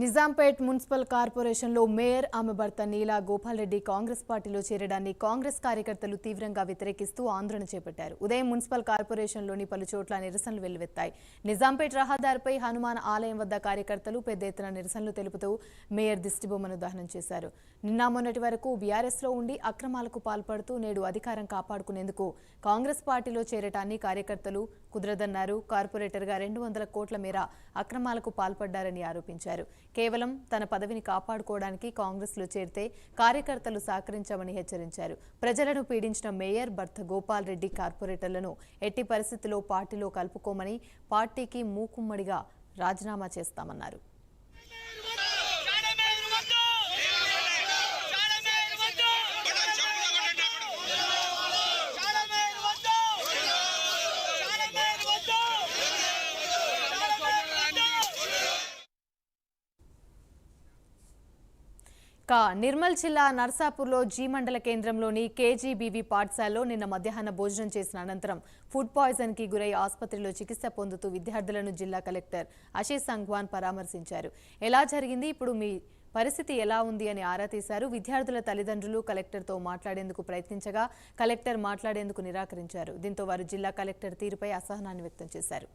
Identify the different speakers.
Speaker 1: Nizampet municipal కార్పొరేషన్లో mayor ఆమె భర్త నీలా గోపాల్ రెడ్డి కాంగ్రెస్ పార్టీలో చేరడాన్ని కాంగ్రెస్ కార్యకర్తలు తీవ్రంగా వ్యతిరేకిస్తూ ఆందోళన చేపట్టారు. ఉదయం మున్సిపల్ కార్పొరేషన్లోని పలు చోట్ల నిరసనలు వెల్లువెత్తాయి. నిజాంపేట్ రహదారిపై హనుమాన్ ఆలయం వద్ద కార్యకర్తలు పెద్ద ఎత్తున నిరసనలు తెలుపుతూ మేయర్ దిష్టిబొమ్మను దహనం చేశారు. నిన్న మొన్నటి వరకు బీఆర్ఎస్లో ఉండి అక్రమాలకు పాల్పడుతూ నేడు అధికారం కాపాడుకునేందుకు కాంగ్రెస్ పార్టీలో చేరటాన్ని కార్యకర్తలు కుదరదన్నారు. కార్పొరేటర్గా రెండు వందల కోట్ల మేర అక్రమాలకు పాల్పడ్డారని ఆరోపించారు. కేవలం తన పదవిని కాపాడుకోవడానికి కాంగ్రెస్లో చేరితే కార్యకర్తలు సహకరించామని హెచ్చరించారు. ప్రజలను పీడించిన మేయర్ భర్త గోపాల్ రెడ్డి కార్పొరేటర్లను ఎట్టి పరిస్థితుల్లో పార్టీలో కలుపుకోమని పార్టీకి మూకుమ్మడిగా రాజీనామా చేస్తామన్నారు
Speaker 2: చాడమేరు వద్దు చాడమేరు వద్దు చాడమేరు వద్దు చాడమేరు వద్దు
Speaker 1: ఇక నిర్మల్ జిల్లా నర్సాపూర్లో జీ మండల కేంద్రంలోని కేజీబీవీ పాఠశాలలో నిన్న మధ్యాహ్న భోజనం చేసిన అనంతరం ఫుడ్ పాయిజన్కి గురై ఆసుపత్రిలో చికిత్స పొందుతూ విద్యార్థులను జిల్లా కలెక్టర్ అశీష్ సంగ్వాన్ పరామర్శించారు. ఎలా జరిగింది? ఇప్పుడు మీ పరిస్థితి ఎలా ఉంది అని ఆరా తీశారు. విద్యార్థుల తల్లిదండ్రులు కలెక్టర్తో మాట్లాడేందుకు ప్రయత్నించగా కలెక్టర్ మాట్లాడేందుకు నిరాకరించారు. దీంతో వారు జిల్లా కలెక్టర్ తీరుపై అసహనాన్ని వ్యక్తం చేశారు.